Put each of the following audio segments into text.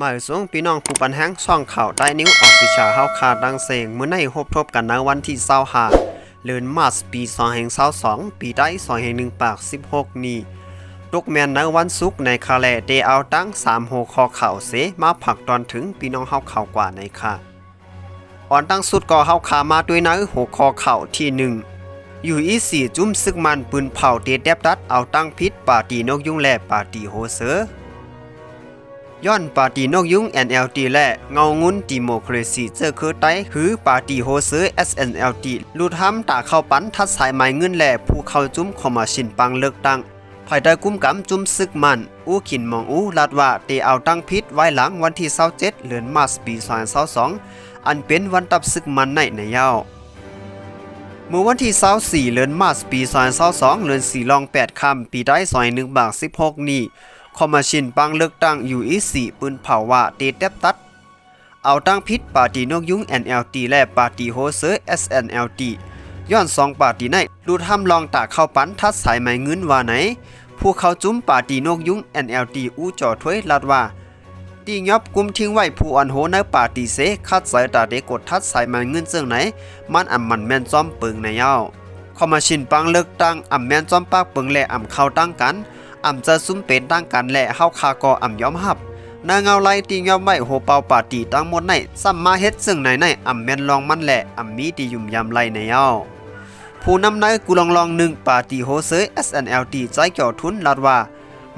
หมายสูงพี่น้องผู้ปันแห้งช่องข่าวใต้นิ้วออกวิชาเฮาคาดังเสงเมื่อในพบทบกันในวันที่25เดือนมาร์ชปี2022ปีได้2 1ปาก16นี้ตกแมนในวันศุกร์ในคาแลเดเอาตั้ง3หัวข้อข่าวเสมาผักตอนถึงพี่น้องเฮาข่าวกว่าในค่ะอ่อนตั้งสุดก็เฮาขามาด้วยในหัวข้อข่าวที่หนึ่งอยู่อีสี่จุ้มซึกมันปืนเผาเตเดบดัดเอาตั้งพิษปาตีนกยุงและปาตีโฮเซอ ย้อนปาร์ตีนกยุง NLD และเงางุนดิโมคราซีเจอคือไตคือปาร์ตีโฮเซอร์ SNLD ลูดห้ำตาเข้าปันทัดสายไม้เงินแหละผู้เข้าจุ้มเข้ามาชินปังเลือกตั้งภายใต้กุ้มกำจุ้มซึกมัน อู้ขินมองอู้ลาดว่าเตเอาตั้งพิษไว้หลังวันที่27เดือนมาร์ชปี2022อันเป็นวันตับซึกมันในในยาวเมื่อวันที่24เดือนมาร์ชปี2022เดือน4ลอง8ค่ำปีได้ซอย1บาง16 นี้ คอมมาชินปังเลือกตั้งอยู่อีสี่ปืนเผาว่าเตเตบตัด เอาตั้งพิษปาร์ตีนกยุ้ง NLT และปาร์ตีโฮเซอร์ SNLT ย้อนสองปาร์ตีในรูทำลองตาเข้าปันทัดสายไหมเงินว่าไหน ผู้เข้าจุ้มปาร์ตีนกยุ้ง NLT อู้จ่อถ้วยลัดว่าตีงับกุมทิ้งไว้ผู้อันโหในป่าตีเสคัดสายตาเด็กกดทัดสายมันเงินเสื่องไหน มันอ่ำมันแม่นจอมปึงในเย้าเข้ามาชินปังเลิกตั้งอ่ำแม่นจอมปากปึงและอ่ำเข้าตั้งกัน อ่ำจะซุ้มเป็นตั้งกันและเฮาคากออ่ำยอมหับนางเงาไล่ตีงับไว้โหเป่าป่าตีตั้งหมดในซ้ำมาเฮ็ดซึ่งไหนในอ่ำแม่นลองมันแหละอ่ำมีตียุ่มยำไล่ในเย้าผู้นำในกูลองลองหนึ่งป่าตีโฮเซอร์ SNLT ใจเกี่ยวทุนลัดว่า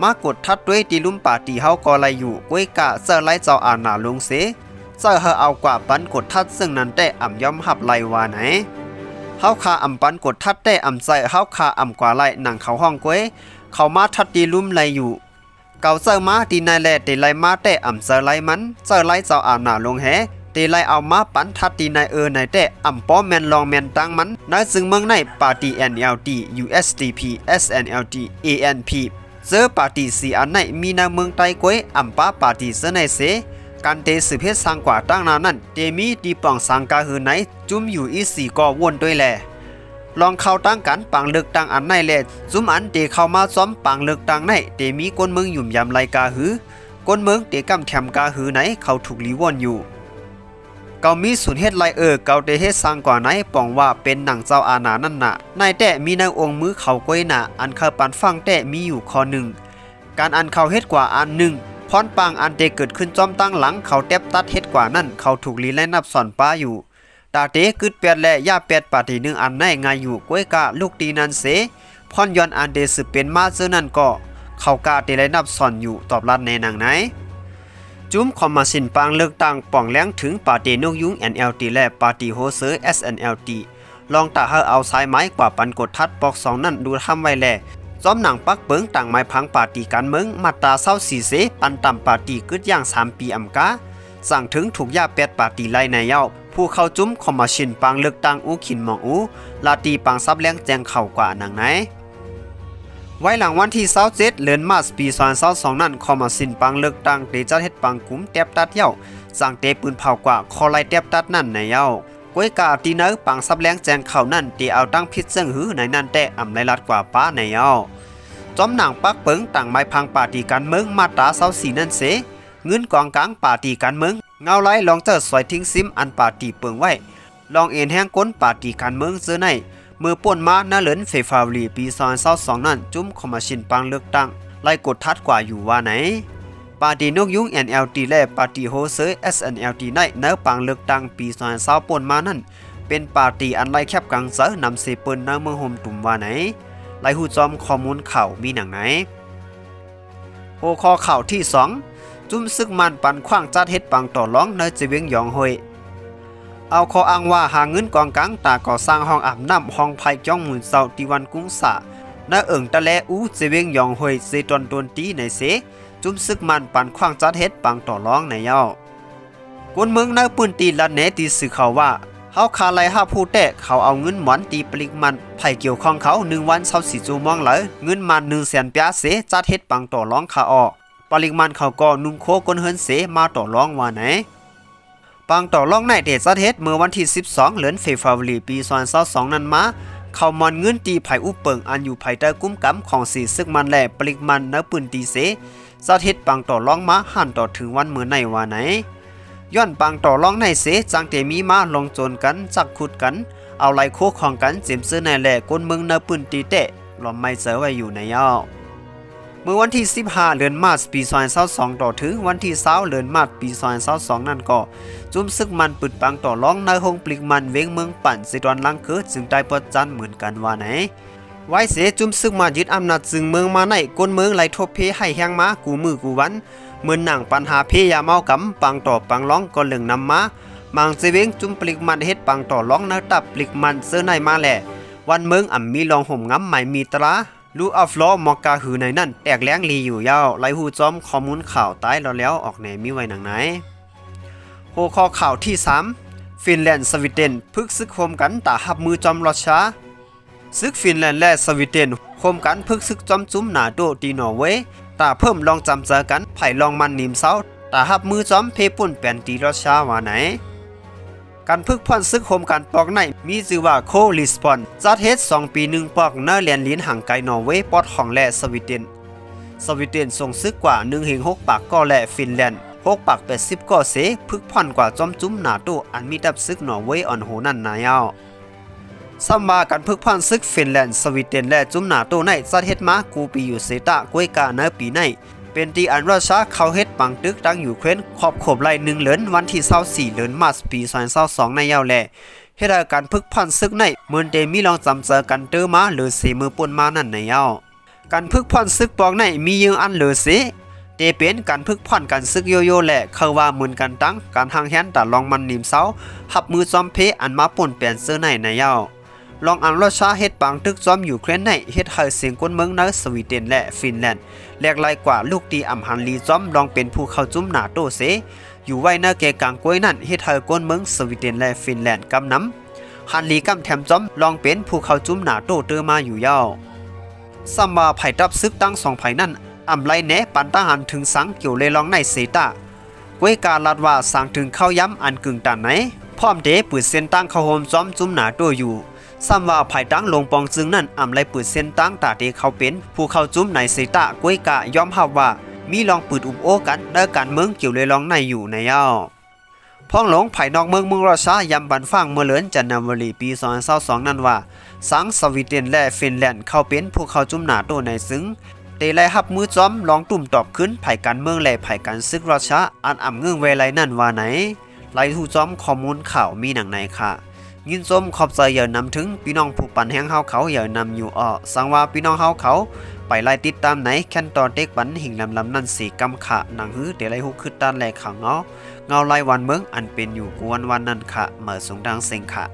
มากดทัดด้วยตีลุ่มป่าตีเฮาก็ไลอยู่ก้วยกะเซอร์ไลเจ้าอาณาลงเสเซอร์เฮาเอากว่าปันกดทัดซึ่งนั้นแต่อ่ำยอมหับไลว่าไหนเฮาคาอ่ำปันกดทัดแต่อ่ำใส่เฮาคาอ่ำกว่าไลหนังเขาห้องก้วย เขามาทัดตีลุ่มไลอยู่เก่าเซอร์มาตีนายแลตีไลมาแต่อ่ำเซอร์ไลมันเซอร์ไลเจ้าอาณาลงแฮตีไลเอามาปันทัดตีนายเออในแต่อ่ำป้อแมนลองแมนตั้งมันในซึ่งเมืองในปาร์ตี NLD USDP SNLD ANP เจอปาร์ตี้สีอันไหนมีในเมืองไต้กวยอัมป้าปาร์ตี้เสนเสการเตสืบเพชรสังกว่าตั้งนานั้นเตมีดีป่องสังกาหือไหนจุ่มอยู่อีสีก็วนด้วยแล ลองเข้าตั้งกันปังเลือกตั้งอันไหนแลจุ่มอันเตเข้ามาซ้อมปังเลือกตั้งไหนเตมีก้นเมืองหยุ่มยำไรกาหือก้นเมืองเตกำแถมกาหือไหนเขาถูกลีวอนอยู่เกามีศูนย์เฮ็ดไรเออเกาเตเฮ็ดสร้างกว่าไหนป่องว่าเป็นหนังเจ้าอาณานั่นน่ะนายแต่มีนางองค์มือเขาก้วยน่ะอันเคาปันฟังแต่มีอยู่ข้อหนึ่งการอันเขาเฮ็ดกว่าอันหนึ่งพรปางอันเตเกิดขึ้นจอมตั้งหลังเขาแตบตัดเฮ็ดกว่านั่นเขาถูกลีไล่นับสอนป้าอยู่ ตาเตกึดเปียดและย่าเปียดปาทีหนึ่งอันในงายอยู่ก้วยกะลูกตีนันเสพรยอนอันเดสืเป็นมาเจอนั่นก็เขากาเตไล่นับสอนอยู่ตอบรัดในหนังไหนจุ้มคอมมาสินปางเลือกตั้งป่องแหลงถึงปาร์ตี้นกยุง NLT และปาร์ตี้โฮเซอร์ SNLT ลองตาเฮาเอาสายไม้กว่าปันกดทัดปอกสองนั่นดูทำไว้แลจอมหนังปักเปิงต่างไม้พังปาร์ตี้การเมืองมาตราเศร้าสีเสปันต่ำปาร์ตี้กึดย่างสามปีอำกาสั่งถึงถูกย่าเป็ดปาร์ตี้ไล่ในเย้า ผู้เข้าจุ้มคอมมาชินปางเลือกตั้งอู้ขินหมองอู้ลาตีปังซับแรงแจงเข่ากว่าหนังไหนไว้หลังวันที่27เดือนมาร์ชปี2022นั้นคอมมาสินปังเลือกตั้งเดจัดเฮ็ดปังกุ้มแตบตัดเย้าสั่งเตปืนเผากว่าคอไลแตบตัดนั่นในเย้าก้วยกาตีเนอปังซับแรงแจงเข่านั่นเตเอาตั้งพิษเซิงหือในนั่นแต่อำไรลัดกว่าป้าในเย้าจอมหนังปักเปิงต่างไม้พังป่าตีการเมืองมาตรา24นั่นเสเงินกองกลางป่าตีการเมือง เงาไล่ลองเจอสวยทิ้งซิมอันปาร์ตีเปิงไว้ ลองเอ็นแห้งก้นปาร์ตีการเมืองเจอในเมื่อป่นมาหน้าเหลินเฟฟาวรีปี2022นั้นจุ้มคอมมาชินปังเลือกตั้ง ไล่กดทัดกว่าอยู่ว่าไหนปาร์ตี้นกยุง NLT และปาร์ตี้โฮเซอร์ SNLT ในเนื้อปังเลือกตั้งปี2020ป่นมานั้นเป็นปาร์ตี้อันไล่แคบกังเซอนำเสเปินในเมืองโฮมตุ่มว่าไหนไล่หูจอมข้อมูลข่าวมีหนังไหนโฮคอข่าวที่2 จุ้มซึกมันปันขว้างจัดเฮ็ดปังต่อร้องในจีเวียงยองฮวยเอาขออ้างว่าหาเงินกองกลางตาก่อสร้างห้องอาบน้ำห้องไผ่จ้องหมุนเสาตีวันกุ้งสะณเอิงตะแลอูเจเวียงยองหวยเซตอนตนตีในเสจุ้มซึกมันปันขว้างจัดเฮ็ดปังต่อร้องในเย้ากวนเมืองในปืนตีลัดเนตีสื่อเขาว่าเฮาคาไลห้าผู้แต่เขาเอาเงินหมอนตีปลิกมันไผ่เกี่ยวข้องเขาหนึ่งวันเศร้าสีจูมองเลยเงินมันหนึ่งแสนปียเสจัดเฮ็ดปังต่อร้องคาออก ปริมาณเขาก็นุ่งโคก้นเฮินเสมาต่อร้องว่าไหนปังต่อรองในเดชสัตเฮ็ดเมื่อวันที่ 12 เดือนเฟฟารีปี2022นั้นมาเขามอนเงินตีไผ่อุปเปิงอันอยู่ภายใต้กุ้มกำของสีซึกมันแหละปริกมันนปืนตีเสสาธิตปังต่อร้องมาหันต่อถึงวันเมือในว่าไหน ย้อนปังต่อร้องในเสจังเตมีมาลงโจนกันจักขุดกัน เอาไหลโคกของกันเจิมซื้อในแหล่ก้นเมืองเนปืนตีเตะหลอมไม่เจอไว้อยู่ในยาว เมื่อวันที่ 15เดือนมาร์ปี2022ต่อถึงวันที่20เดือนมาร์ปี2022นั่นก็ จุ่มซึกมันปึดปังต่อร้องในห้องปลิกมันเวงเมืองปั่นสิตอนลังคือจึงได้ปดจันเหมือนกันว่าไหนไว้เสจุ่มซึกมายึดอำนาจจึงเมืองมาในก้นเมืองไหลทบเพให้แห้งมากูมือกูวันเหมือนหนังปัญหาเพยาเมากำปังต่อปังร้องก็เรื่องนำมามังเสเวงจุ่มปลิกมันเฮ็ดปังต่อร้องนะตับปลิกมันเสื้อในมาแหละวันเมืองอ่ำมีลองห่มงำใหม่มีตรา ลูอัฟลอมอกาหือในนั่นแตกแรงลีอยู่ยาวไลหูจอมข้อมูลข่าวตายแล้วแล้วออกแหนมีไว้หนังไหนหัวข้อข่าวที่ 3 ฟินแลนด์สวีเดนพึกซึกโคมกันตาหับมือจอมรัสเซียซึกฟินแลนด์และสวีเดนโคมกันพึกซึกจอมจุ้มหนาโดตีนอเวตาเพิ่มลองจำเจอกันไผ่ลองมันนิมเซาตาหับมือจอมเพปุ่นแปนตีรัสเซียว่าไหน การพึกพ่อนซึกโคมกันปอกในมีชื่อว่าโคลิสปอนจัดเฮ็ด2ปีหนึ่งปอกเนอร์แลนด์ลินห่างไกลนอร์เวย์ปอดของและสวีเดนสวีเดนส่งซึกกว่า1เหง6ปากก็และฟินแลนด์6ปาก80ก็เสพึกพ่อนกว่าจอมจุ้มนาโตอันมีดับซึกนอร์เวย์อ่อนโหนั่นนายาวซัมมากันพึกพ่อนซึกฟินแลนด์สวีเดนและจุ้มนาโตในสัตเฮ็ดมากูปีอยู่เซตะกวยกาในอปีใน เป็นที่อันรัสซียเขาเฮ็ดปังตึกดังอยู่เคว้นขอบขบไล่1เหลือนวันที่24เหลือนมาร์ชปี2022ในยาวแลเฮ็ดการพึกพ่อนซึกในเมือนเดมีลองจำเจอกันเตอมาหรือเสมือปนมานั่นในยาวการพึกพ่อนซึกปองในมียืงอันเหลือเสเตเป็นการพึกพ่อนกันซึกโยโย่แหละเขาว่าเหมือนกันตั้งการทางแฮนแต่ลองมันนิ่มเซาหับมือจอมเพอันมาป่นเปลี่ยนเสื้อในในยาว ลองอันรสชาเฮ็ดปังตึกจอมอยู่เครนในเฮ็ดให้เสียงก้นเมืองในสวีเดนและฟินแลนด์แลกไลกว่าลูกตีอำหันลีจอมลองเป็นผู้เข้าจุ้มหนาโตเส อยู่ไว้หน้าแกกลางกล้วยนั่นเฮ็ดให้ก้นเมืองสวีเดนและฟินแลนด์กำน้ำฮันลีกำแถมจอมลองเป็นผู้เข้าจุ้มหนาโตเตอมาอยู่ยาวซัมบาไผ่ดับซึกตั้งสองไผ่นั่นอำไลแหนปันตาหันถึงสังเกี่ยวเลยลองในเสตาเวยการลัดว่าสั่งถึงเข้าย้ำอันกึ่งตันไหนพร้อมเดปืดเส้นตั้งเข้าโฮมจอมจุ้มหนาตัวอยู่ ซัมว่าไผ่ตั้งลงปองจึงนั่นอำไลปืดเส้นตั้งตาเดเขาเป็น ผู้เข้าจุ้มในเสตากวยกะยอมรับว่า มีลองปืดอุบโอกันเด้การเมืองเกี่ยวเลยลองในอยู่ในยาพ้องหลงไผ่นอกเมืองเมืองราชายำบันฟังเมื่อเลินจันทวรีปี2022นั่นว่า สังสวีเดนและฟินแลนด์เข้าเป็นผู้เข้าจุ่มหนาโตในซึ่งเตไลหับมือจอมลองตุ่มตอบขึ้นไผ่การเมืองและไผ่การซึกราชาอันอ่ำเงื่องเวไลนั่นว่าไหนไลทูจอมข้อมูลข่าวมีหนังในค่ะ ยินสมขอบใจอย่านำถึงพี่น้องผู้ปันแห้งเฮาเขาอย่านำอยู่ออสังว่าพี่น้องเฮาเขาไปไล่ติดตามไหนแค่นตอนเด็กปันหิงลำลำนั่นสีกำขะหนังหื้อเตไรหุคือด้านแลขังเนาะเงาลายวันเมืองอันเป็นอยู่กวนวันนั่นค่ะเมื่อสงดังเซ็งค่ะ